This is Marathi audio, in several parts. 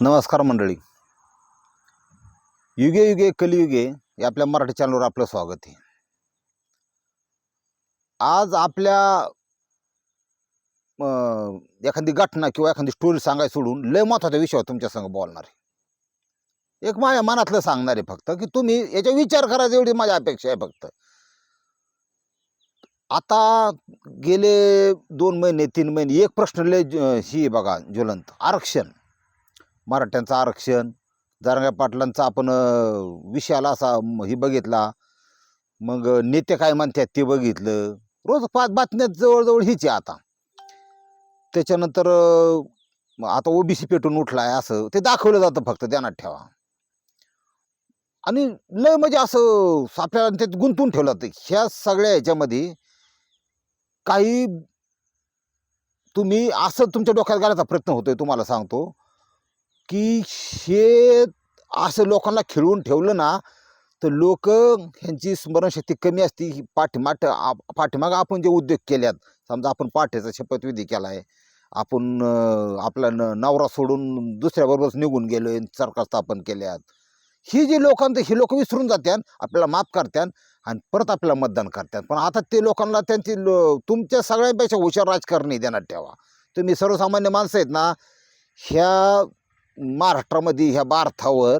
नमस्कार मंडळी. युगे युगे कलियुगे या आपल्या मराठी चॅनलवर आपलं स्वागत आहे. आज आपल्या एखादी घटना किंवा एखादी स्टोरी सांगाय सोडून लय महत्त्वाच्या विषयावर तुमच्या संग बोलणार आहे. एक माझ्या मनातलं सांगणार आहे फक्त की तुम्ही याचा विचार करायचा एवढी माझी अपेक्षा आहे फक्त. आता गेले दोन महिने तीन महिने एक प्रश्न लय ही बघा ज्वलंत. आरक्षण. मराठ्यांचं आरक्षण जारंगा पाटलांचा आपण विषयाला असा ही हे बघितला. मग नेते काय म्हणतात ते बघितलं. रोज पाच बातम्यात जवळजवळ हीच आहे आता. त्याच्यानंतर आता ओबीसी पेटून उठलाय असं ते दाखवलं जातं फक्त ध्यानात ठेवा. आणि लय म्हणजे असं आपल्याला त्यात गुंतून ठेवलं जातं. ह्या सगळ्या ह्याच्यामध्ये काही तुम्ही असं तुमच्या डोक्यात घालायचा प्रयत्न होतोय तुम्हाला सांगतो. की हे असं लोकांना खिळवून ठेवलं ना तर लोक ह्यांची स्मरणशक्ती कमी असते. ही पाठीमाठ पाठीमागं आपण जे उद्योग केल्यात समजा आपण पाठ्याचा शपथविधी केला आहे आपण आपला न नवरा सोडून दुसऱ्याबरोबरच निघून गेलो आहे सरकार स्थापन केल्यात. ही जी लोकांचं ही लोक विसरून जात्यान आपल्याला माफ करत्यान आणि परत आपल्याला मतदान करतात पण आता ते लोकांना त्यांची लो- तुमच्या सगळ्यांपेक्षा हुशार राजकारणी देण्यात ठेवा. तुम्ही सर्वसामान्य माणसं आहेत ना ह्या महाराष्ट्रामध्ये ह्या भारतावर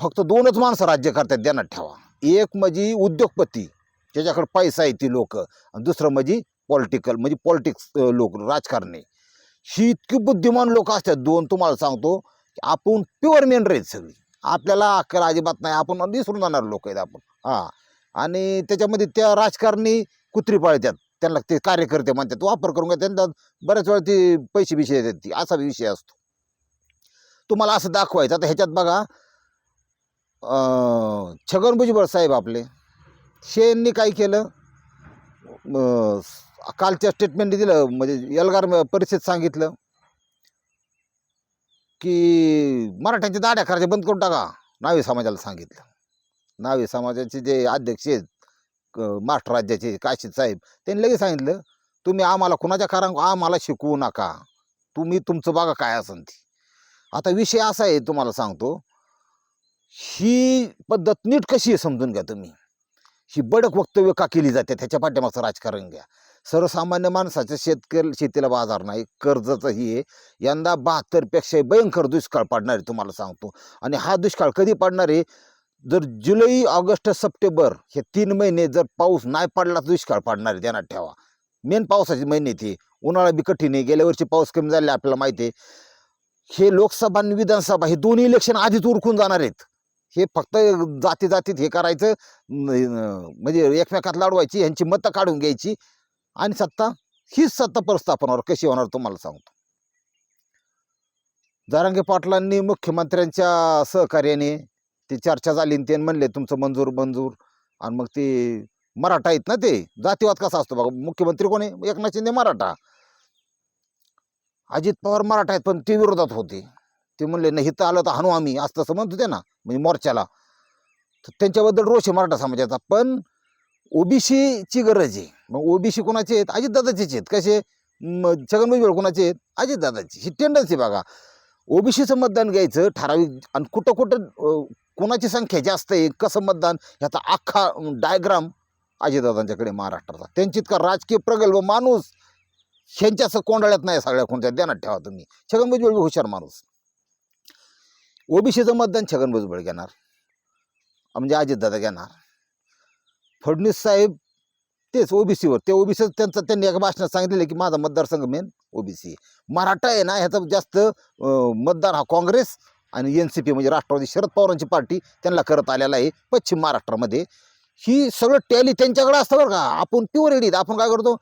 फक्त दोनच माणसं राज्य करतात ध्यानात ठेवा. एक म्हणजे उद्योगपती ज्याच्याकडे पैसा आहे ती लोक आणि दुसरं म्हणजे पॉलिटिकल म्हणजे पॉलिटिक्स लोक राजकारणी. ही इतकी बुद्धिमान लोक असतात दोन तुम्हाला सांगतो की आपण प्युअर मेन आहेत सगळी. आपल्याला अक्कल अजिबात नाही आपण विसरून जाणार लोक आहेत आपण. हां. आणि त्याच्यामध्ये त्या राजकारणी कुत्री पाळतात त्यांना ते कार्यकर्ते म्हणतात वापर करून त्यांना बऱ्याच वेळा ते पैसे बिशे देतात ती असा विषय असतो. तुम्हाला असं दाखवायचं. आता ह्याच्यात बघा छगन भुजबळ साहेब आपले. शेंनी काय केलं? कालच्या स्टेटमेंट दिलं म्हणजे एल्गार परिषद सांगितलं की मराठ्यांच्या दाड्या करायच्या बंद करून टाका नावी समाजाला सांगितलं. नावी समाजाचे जे अध्यक्ष आहेत क- महाराष्ट्र राज्याचे काशीद साहेब त्यांनी लगेच सांगितलं तुम्ही आम्हाला कुणाच्या कारण आम्हाला शिकवू नका. तुम्ही तुमचं बघा काय असन ती. आता विषय असा आहे तुम्हाला सांगतो. ही पद्धत नीट कशी आहे समजून घ्या तुम्ही. ही बडक वक्तव्य का केली जाते त्याच्या पाठ्यामागचं राजकारण घ्या. सर्वसामान्य माणसाचं शेतकरी शेतीला बाजार नाही कर्जाचं ही आहे. यंदा बहात्तरपेक्षा भयंकर दुष्काळ पडणार आहे तुम्हाला सांगतो. आणि हा दुष्काळ कधी पडणार आहे? जर जुलै ऑगस्ट सप्टेंबर हे तीन महिने जर पाऊस नाही पडला तर दुष्काळ पडणार आहे ध्यानात ठेवा. मेन पावसाचे महिने ते. उन्हाळा बी कठीण आहे. गेल्या वर्षी पाऊस कमी झाले आपल्याला माहिती आहे. हे लोकसभा आणि विधानसभा हे दोन्ही इलेक्शन आधीच उरकून जाणार आहेत. हे फक्त जाती जातीत हे करायचं म्हणजे एकमेकात लाडवायची ह्यांची मतं काढून घ्यायची आणि सत्ता हीच सत्ता प्रस्थापनावर कशी होणार तुम्हाला सांगतो. जारांगे पाटलांनी मुख्यमंत्र्यांच्या सहकार्याने ती चर्चा झाली आणि ते म्हणले तुमचं मंजूर मंजूर. आणि मग ते मराठा आहेत ना ते जातीवाद कसा असतो बघा मुख्यमंत्री कोणी एकनाथ शिंदे मराठा. अजित पवार मराठा आहेत पण ते विरोधात होते. ते म्हणले नाही इथं आलं तर हाणू आम्ही असं तसं म्हणत होते ना म्हणजे मोर्चाला. तर त्यांच्याबद्दल रोष आहे मराठा समाजाचा पण ओबीसीची गरज आहे. मग ओबीसी कोणाचे आहेत? अजितदादाचेच आहेत. कसे? छगन भुजबळ कोणाचे आहेत? अजितदादाची. ही टेंडन्सी बघा. ओबीसीचं मतदान घ्यायचं ठराविक आणि कुठं कुठं कोणाची संख्या जास्त आहे कसं मतदान ह्याचा अख्खा डायग्राम अजितदादांच्याकडे महाराष्ट्राचा. त्यांची इतका राजकीय प्रगल्भ माणूस ह्यांच्याच कोंडाळ्यात नाही सगळ्या कोणत्या ध्यानात ठेवा तुम्ही. छगन भुजबळ हुशार माणूस. ओबीसीचं मतदान छगन भुजबळ घेणार. म्हणजे अजितदादा घेणार. फडणवीस साहेब तेच ओबीसीवर. ते ओबीसी त्यांचं त्यांनी एका भाषणात सांगितलेलं की माझा मतदारसंघ मेन ओबीसी मराठा आहे ना ह्याचा जास्त मतदार हा काँग्रेस आणि एन सी पी म्हणजे राष्ट्रवादी शरद पवारांची पार्टी त्यांना करत आलेला आहे पश्चिम महाराष्ट्रामध्ये. ही सगळं टॅली त्यांच्याकडे असतं बरं का. आपण प्युअर एडीत आपण काय करतो?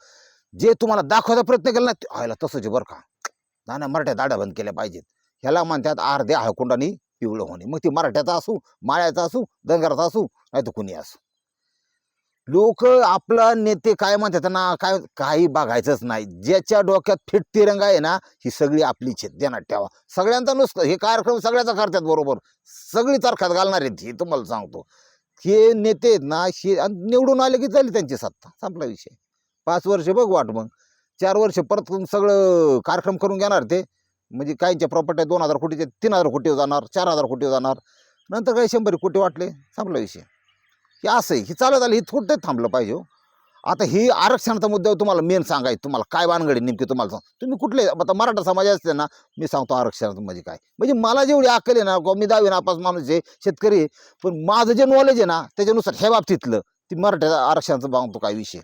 जे तुम्हाला दाखवायचा प्रयत्न केला ना ते- व्हायला तसंच बरं का. नाना मराठ्या दाड्या बंद केल्या पाहिजेत. ह्याला म्हणतात अर्ध्या हळकुंडाने पिवळं होणे. मग ते मराठ्याचा असू माळ्याचा असू दंगराचा असू नाही तर कुणी असू. लोक आपला नेते काय म्हणतात ना काय काही बघायचंच नाही. ज्याच्या डोक्यात फिट तिरंगा आहे ना ही सगळी आपली आहेत. ध्यानात ठेवा. सगळ्यांचा नुसतं हे कार्यक्रम सगळ्याचा करतात बरोबर. सगळी तारखात घालणार आहेत हे तुम्हाला सांगतो. हे नेते आहेत ना हे आणि निवडून आले की झाली त्यांची सत्ता. संपला विषय. पाच वर्ष बघ वाट मग. चार वर्ष परत सगळं कार्यक्रम करून घेणार ते. म्हणजे काहींच्या प्रॉपर्ट्या दोन हजार कोटीच्या तीन हजार कोटी जाणार चार हजार कोटी जाणार. नंतर काही शंभर कोटी वाटले? संपला विषय. हे असं आहे हे चालत आलं हे थोडं थांबलं पाहिजे हो. आता ही आरक्षणाचा मुद्दा तुम्हाला मेन सांगायचं तुम्हाला काय वानगडी नेमकी तुम्हाला सांग. तुम्ही कुठले आता मराठा समाज असते ना मी सांगतो आरक्षणाचं म्हणजे काय. म्हणजे मला जेवढी अक्कल आहे ना किंवा मी दहावी नापास माणूस आहे शेतकरी आहे, पण माझं जे नॉलेज आहे ना त्याच्यानुसार ह्या बाबतीतलं ती मराठा आरक्षणाचं सांगतो काय विषय.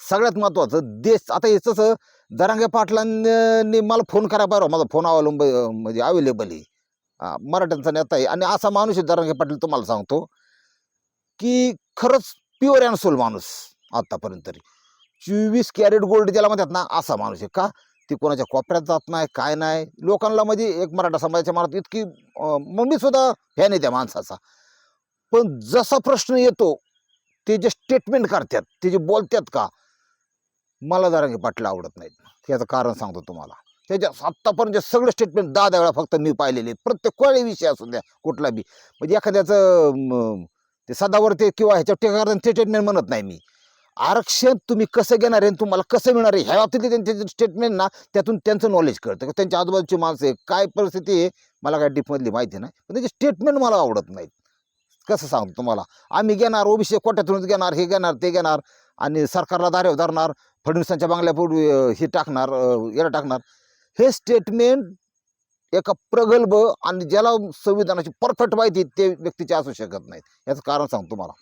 सगळ्यात महत्त्वाचं देश आता याचं दरांगे पाटलांनी मला फोन करा बरं माझा फोन अवलंब म्हणजे अवेलेबल आहे. मराठ्यांचा नेता आहे. आणि असा माणूस आहे दरांगे पाटील तुम्हाला सांगतो की खरंच प्युअर अँड सोल माणूस आत्तापर्यंत तरी. चोवीस कॅरेट गोल्ड ज्याला म्हणतात ना असा माणूस आहे. का? ती कोणाच्या कोपऱ्यात जात नाही काय नाही. लोकांना म्हणजे एक मराठा समाजाच्या मनात इतकी मम्मीसुद्धा सुद्धा फॅन आहे त्या माणसाचा. पण जसा प्रश्न येतो ते जे स्टेटमेंट करतात ते जे बोलतात का मला जरा पाटील आवडत नाहीत. याचं कारण सांगतो तुम्हाला. त्याच्या आत्तापर्यंत जे सगळे स्टेटमेंट दहा दहा वेळा फक्त मी पाहिलेले आहेत. प्रत्येक कोळी विषय असू द्या कुठला बी. म्हणजे एखाद्याचं ते सदावर ते किंवा ह्याच्या टीका ते स्टेटमेंट म्हणत नाही मी. आरक्षण तुम्ही कसं घेणार आहे आणि तुम्हाला कसं मिळणार आहे ह्या बाबतीतले त्यांचे स्टेटमेंट ना त्यातून त्यांचं नॉलेज कळतं. त्यांच्या आजूबाजूची माणसं आहे काय परिस्थिती आहे? मला काय डीपमधली माहिती नाही. पण त्याचे स्टेटमेंट मला आवडत नाहीत. कसं सांगतो तुम्हाला? आम्ही घेणार ओबीसी कोट्यातूनच घेणार हे घेणार ते घेणार आणि सरकारला दारेव धरणार फडणवीसांच्या बांगल्यापूर्वी हे टाकणार अं, याला टाकणार. हे स्टेटमेंट एका प्रगल्भ आणि ज्याला संविधानाची परफेक्ट माहिती ते व्यक्तीचे असू शकत नाहीत. याचं कारण सांगतो मला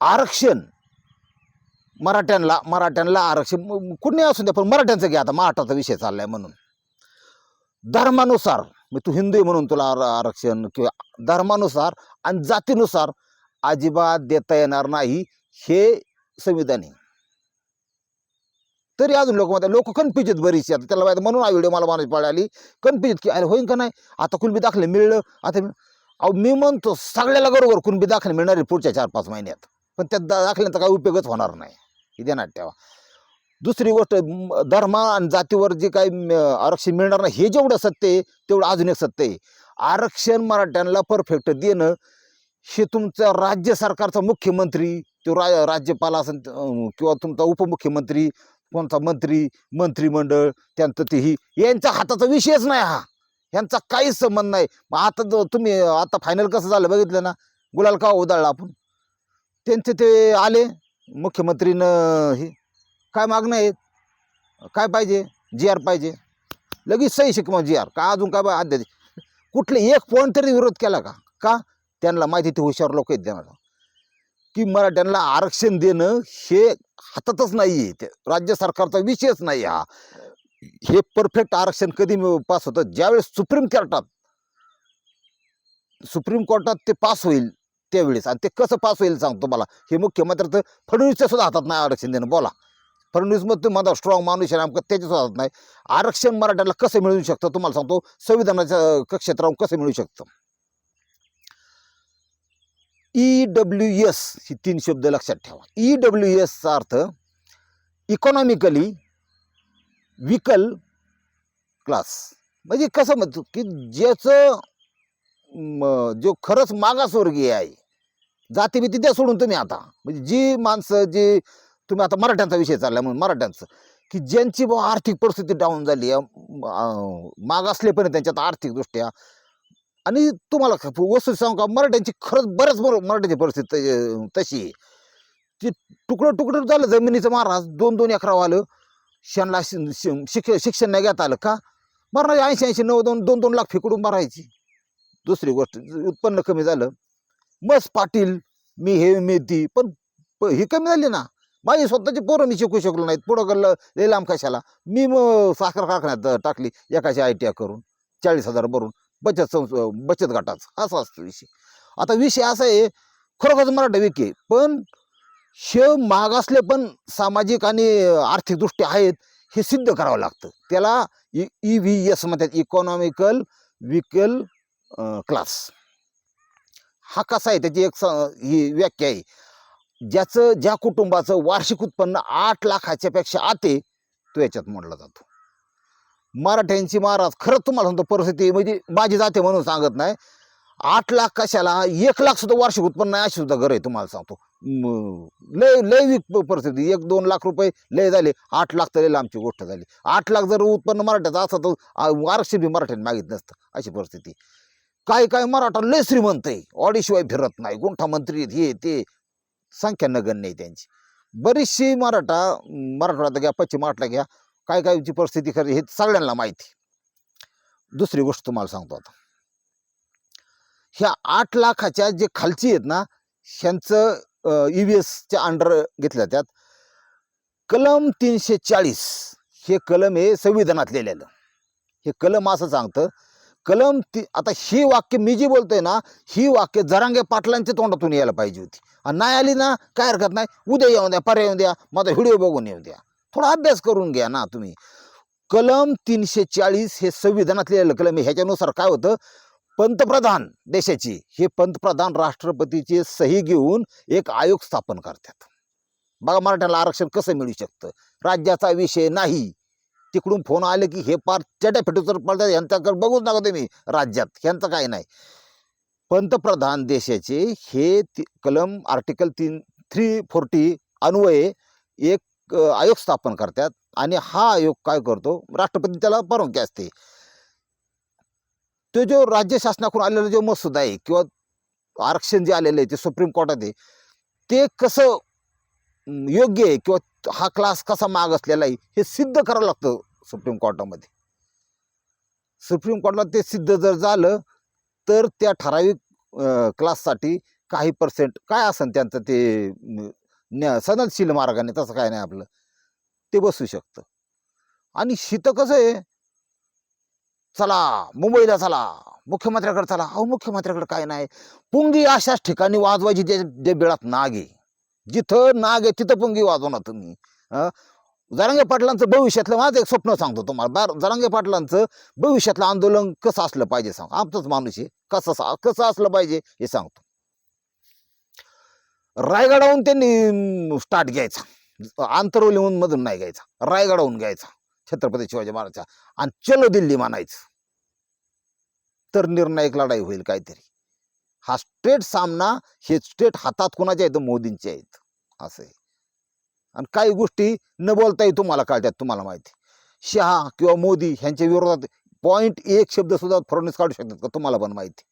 आरक्षण. मराठ्यांना मराठ्यांना आरक्षण कुणी असू द्या पण मराठ्यांचं घ्या आता महाराष्ट्राचा विषय चाललाय म्हणून. धर्मानुसार मग तू हिंदू आहे म्हणून तुला आर- आरक्षण किंवा धर्मानुसार आणि जातीनुसार अजिबात देता येणार नाही. हे संविधान. आहे तरी अजून लोक म्हणतात लोक कन्फ्युज आहेत बरीचशी आता. त्याला माहिती म्हणून हा व्हिडिओ मला माणूस पळाली कन्फ्युज की अरे होईन का नाही? आता कुणबी दाखले मिळलं आता मी- अहो मी म्हणतो सगळ्याला बरोबर कुणबी दाखले मिळणार आहे पुढच्या चार पाच महिन्यात. पण त्या दा- दाखल्याचा काही उपयोगच होणार नाही. हे देणार ठेवा. दुसरी गोष्ट धर्म आणि जातीवर जे काही आरक्षण मिळणार नाही हे जेवढं सत्य आहे तेवढं अजून एक सत्य आहे. आरक्षण मराठ्यांना परफेक्ट देणं हे तुमचा राज्य सरकारचा मुख्यमंत्री तो रा राज्यपाल असेल किंवा तुमचा उपमुख्यमंत्री कोणता मंत्री मंत्रिमंडळ त्यांचं तेही यांच्या हाताचा विषयच नाही हा. यांचा काहीच संबंध नाही. मग आता जो तुम्ही आता फायनल कसं झालं बघितलं ना? गुलाल का उदाळला आपण. त्यांचे ते आले मुख्यमंत्रीनं हे. काय मागणं आहे? काय पाहिजे? जी आर पाहिजे. लगेच सही शिकवा जी आर. का अजून काय बा अध्यादेश? कुठले एक पॉईंट तरी विरोध केला का? का? त्यांना माहिती ते हुशार लोक आहेत देणार की मराठ्यांना आरक्षण देणं हे हातातच नाही आहे ते. राज्य सरकारचा विषयच नाही हा. हे परफेक्ट आरक्षण कधी पास होतं? ज्यावेळेस सुप्रीम कोर्टात सुप्रीम कोर्टात ते पास होईल त्यावेळेस. आणि ते कसं पास होईल सांगतो मला हे मुख्यमंत्री तर फडणवीसच्या सुद्धा हातात नाही आरक्षण देणं. बोला. फडणवीस मग तुम्ही माझा स्ट्रॉंग माणूस आहे आमकं त्याच्या सुद्धा हातात नाही. आरक्षण मराठ्याला कसं मिळू शकतं? तुम्हाला सांगतो. संविधानाच्या कक्षेत राहून कसं मिळू शकतं? ई डब्ल्यू एस ही तीन शब्द लक्षात ठेवा. ई डब्ल्यू एसचा अर्थ इकॉनॉमिकली विकल क्लास म्हणजे कसं म्हणतो की ज्याचं जो खरंच मागासवर्गीय आहे जाती भीती द्या सोडून तुम्ही आता. म्हणजे जी माणसं जी तुम्ही आता मराठ्यांचा विषय चालला म्हणून मराठ्यांचं की ज्यांची बुवा आर्थिक परिस्थिती डाऊन झाली आहे मागासले पण त्यांच्यात आर्थिकदृष्ट्या आणि तुम्हाला ख- वस्तू सांगू का मराठ्यांची खरंच बऱ्याच बरोबर मराठ्याची परिस्थिती त- तशी आहे. ती तुकडं तुकडं झालं जमिनीचं महाराज दोन दोन एकराव आलं शनला शि- शि- शिक शिक्षण नाही घेता आलं का मरणारे ऐंशी ऐंशी नऊ दोन दोन दोन लाख फेकडून मारायची. दुसरी गोष्ट उत्पन्न कमी झालं. मस पाटील मी हे मी ती पण प- ही कमी झाली ना. माझी स्वतःची पोरं मी शिकू शकलो नाहीत. पुढं गल्लं लय लांब कशाला. मी मग साखर कारखान्यात टाकली एकाशी आय टी आय करून चाळीस हजार भरून. बचत संस बचत गटाचा. असा असतो विषय. आता विषय असा आहे खरोखरच मराठा विक आहे. पण शेव मागासले पण सामाजिक आणि आर्थिकदृष्ट्या आहेत हे सिद्ध करावं लागतं. त्याला ई व्ही एस म्हणतात इकॉनॉमिकल विकल क्लास हा कसा आहे? त्याची एक स- ही व्याख्या आहे. ज्याचं ज्या कुटुंबाचं वार्षिक उत्पन्न आठ लाखाच्या पेक्षा आते तो याच्यात मोडला जातो. मराठ्यांची महाराज खरंच तुम्हाला सांगतो परिस्थिती म्हणजे माझी जाते म्हणून सांगत नाही. आठ लाख कशाला? एक लाख सुद्धा वार्षिक उत्पन्न आहे अशी सुद्धा घर आहे तुम्हाला सांगतो. लय लय वीक परिस्थिती. एक दोन लाख रुपये लय झाले आठ लाख तर आमची गोष्ट झाली. आठ लाख जर उत्पन्न मराठ्याचं असं तर आरक्षण बी मराठ्याने मागित नसतं अशी परिस्थिती. काय काय मराठा लय श्रीमंत आहे ऑडीशिवाय फिरत नाही गुंठा मंत्री आहेत, हे ते संख्या नगण्य आहे त्यांची. बरीचशी मराठा मराठवाडा घ्या पश्चिम महाराष्ट्राला घ्या काय कायची परिस्थिती खरी हे सगळ्यांना माहिती. दुसरी गोष्ट तुम्हाला सांगतो आता. ह्या आठ लाखाच्या जे खालची आहेत ना ह्यांचं ई व्ही एसच्या अंडर घेतल्या त्यात कलम तीनशे चाळीस हे कलम हे संविधानात लिहिलेलं. हे कलम असं सांगतं कलम ती आता ही वाक्य मी जी बोलतोय ना ही वाक्य जरांगे पाटलांच्या तोंडातून यायला पाहिजे होती. आणि नाही आली ना काय हरकत नाही उद्या येऊन द्या पर्याय येऊन द्या माझा व्हिडिओ बघून येऊ द्या. थोडा अभ्यास करून घ्या ना तुम्ही. कलम तीनशे चाळीस हे संविधानात लिहिलेलं कलम आहे. ह्याच्यानुसार काय होतं? पंतप्रधान देशाची हे पंतप्रधान राष्ट्रपतीची सही घेऊन एक आयोग स्थापन करतात. बघा मराठ्याला आरक्षण कसं मिळू शकतं? राज्याचा विषय नाही. तिकडून फोन आले की हे पार चट्या फेटूचर पडतात. यांच्याकडे बघूच नका तुम्ही राज्यात. ह्यांचं काय नाही. पंतप्रधान देशाचे हे कलम आर्टिकल तीन थ्री फोर्टी अन्वये एक आयोग स्थापन करतात आणि हा आयोग काय करतो? राष्ट्रपती त्याला परवानगी असते तो. जो राज्य शासनाकडून आलेला जो मसुदा आहे किंवा आरक्षण जे आलेलं आहे ते सुप्रीम कोर्टात आहे ते कसं योग्य आहे किंवा हा क्लास कसा माग असलेला आहे हे सिद्ध करावं लागतं सुप्रीम कोर्टामध्ये. सुप्रीम कोर्टाला ते सिद्ध जर झालं तर त्या ठराविक क्लाससाठी काही पर्सेंट काय असेल त्यांचं ते न्या- सनदशील मार्गाने तसं काय नाही आपलं. ते बसू शकतं. आणि शीत कसं आहे? चला मुंबईला चला मुख्यमंत्र्याकडे चला. अहो मुख्यमंत्र्याकडे काय नाही. पुंगी अशाच ठिकाणी वाजवायची जे जे बिळात नाग आहे. जिथं नाग आहे तिथं पुंगी वाजवणार तुम्ही. जरांगे पाटलांचं भविष्यातलं माझं एक स्वप्न सांगतो तुम्हाला. बार जरांगे पाटलांचं भविष्यातलं आंदोलन कसं असलं पाहिजे सांग. आमचंच माणूस आहे. कसं सा- कसं असलं पाहिजे हे सांगतो. रायगडाहून त्यांनी स्टार्ट घ्यायचा. आंतरवलीहून मधून नाही घ्यायचा. रायगडाहून घ्यायचा छत्रपती शिवाजी महाराजचा. आणि चलो दिल्ली मानायचं तर निर्णायक लढाई होईल काहीतरी. हा स्ट्रेट सामना हे स्ट्रेट हातात कोणाचे आहेत? मोदींचे आहेत. असं आहे. आणि काही गोष्टी न बोलताही तुम्हाला कळतात तुम्हाला माहिती शहा किंवा मोदी ह्यांच्या विरोधात पॉईंट एक शब्द सुद्धा फडणवीस काढू शकतात का? तुम्हाला पण माहिती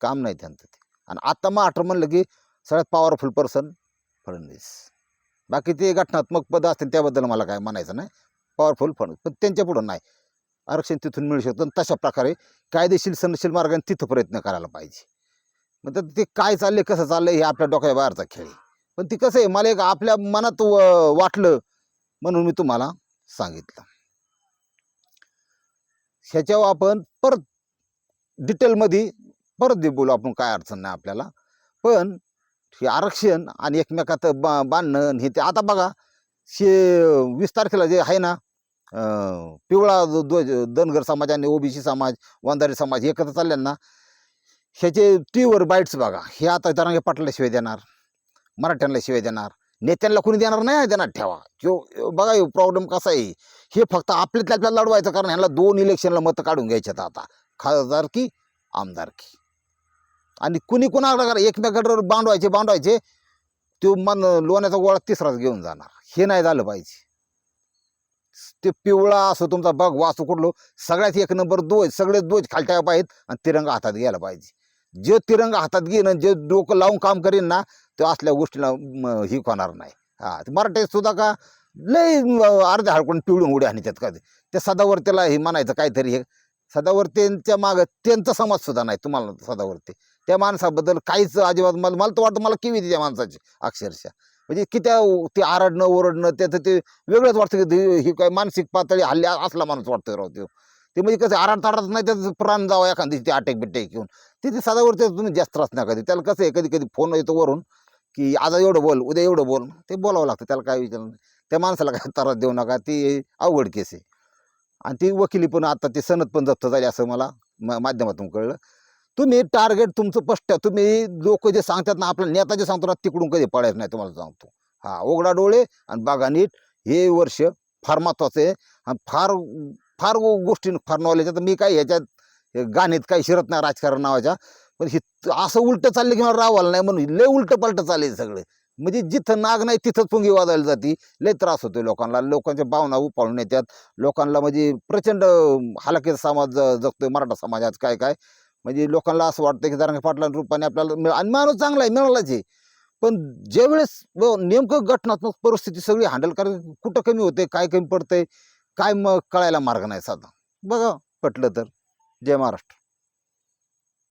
काम नाही त्यांचं ते. आणि आता मग म्हणलं की सगळ्यात पॉवरफुल पर्सन फडणवीस. बाकी ते घटनात्मक पद असतील त्याबद्दल मला काय म्हणायचं नाही. पॉवरफुल फडणवीस पण त्यांच्या पुढं नाही. आरक्षण तिथून मिळू शकतं. आणि तशा प्रकारे कायदेशीर सनशील मार्गाने तिथं प्रयत्न करायला पाहिजे. मग तर ते काय चाललंय कसं चाललंय हे आपल्या डोक्या बाहेरचा खेळ पण ती कसं आहे मला एक आपल्या मनात व- वाटलं म्हणून मी तुम्हाला सांगितलं. ह्याच्यावर आपण परत डिटेलमध्ये परत दे बोलू आपण काय अडचण नाही आपल्याला. पण हे आरक्षण आणि एकमेकात बा बांधणं आणि हे ते. आता बघा शे वीस तारखेला जे आहे ना पिवळा ध्वज धनगर समाज आणि ओबीसी समाज वंधारी समाज एकत्र चालले ना ह्याचे टीव्हीवर बाईट्स बघा. हे आता जरांगे पाटला शिवाय देणार मराठ्यांना शिवाय देणार नेत्यांना कोणी देणार नाही देणार ठेवा. जो बघा प्रॉब्लेम कसा आहे. हे फक्त आपल्यातल्या आपल्याला लढवायचं कारण ह्यांना दोन इलेक्शनला मतं काढून घ्यायच्यात आता. खासदारकी आमदारकी. आणि कुणी कुणाकडे करा एकमेकाकडे बांधवायचे बांधवायचे तो मन लोण्याचा गोळा तिसराच घेऊन जाणार. हे नाही झालं पाहिजे. ते पिवळा असो तुमचा बघ वासू कुठलो सगळ्यात एक नंबर ध्वज सगळे ध्वज खालट्या पाहिजेत आणि तिरंगा हातात घ्यायला पाहिजे. जे तिरंगा हातात घेईन आणि जे डोकं लावून काम करीन ना ते असल्या गोष्टीला ही होणार नाही. हा मराठी सुद्धा का लय अर्ध्या हडकून पिवळून उड्या आणि त्यात का त्या त्याला हे म्हणायचं काहीतरी हे सदावर्तींच्या मागं त्यांचा समाज सुद्धा नाही तुम्हाला सदावर्ती. त्या माणसाबद्दल काहीच अजिबात मला मला तर वाटतं मला किवी त्या माणसाची अक्षरशः. म्हणजे किती ते आरडणं ओरडणं त्याचं ते वेगळंच वाटतं की ही काय मानसिक पातळी हल्ल्या असला माणूस वाटतो राव तो ते म्हणजे कसं आराड तारात नाही त्याचं प्राण जावं एखादी ते अटॅक बिटॅक घेऊन. ते ते सदावरती तुम्ही जास्त त्रास नका कधी त्याला कसं आहे कधी कधी फोन येतो वरून की आज एवढं बोल उद्या एवढं बोल ते बोलावं लागतं त्याला काय विचार नाही. त्या माणसाला काय त्रास देऊ नका ती अवघड केस आहे. आणि ती वकिली पण आता ती सनद पण जप्त झाली असं मला माध्यमातून कळलं. तुम्ही टार्गेट तुमचं स्पष्ट तुम्ही लोक जे सांगतात ना आपला नेता जे सांगतो ना तिकडून कधी पडायचं नाही तुम्हाला सांगतो. हा उघडा डोळे आणि बघा नीट. हे वर्ष फार महत्त्वाचं आहे. आणि फार फार गोष्टीनं गोष्टी फार नॉलेज आता मी काय ह्याच्यात हे गाणीत काही शिरत नाही राजकारण नावाच्या. पण हे असं उलटं चाललं की मला रावायला नाही म्हणून लय उलटं पलटं चालेल सगळं. म्हणजे जिथं नाग नाही तिथंच पुंगी वाजायला जाते. लय त्रास होतो लोकांना. लोकांच्या भावना उपाळून येतात. लोकांना म्हणजे प्रचंड हलाखीचा समाज जगतोय मराठा समाजात काय काय. म्हणजे लोकांना असं वाटतं की जरा पाटला रूपाने आपल्याला मिळ- आणि माणूस चांगला आहे मिळालाच आहे. पण ज्यावेळेस नेमकं घटनात्मक परिस्थिती सगळी हँडल कर कुठं कमी होते काय कमी पडतंय काय मग कळायला मार्ग नाही साधा बघा पटलं तर. जय महाराष्ट्र.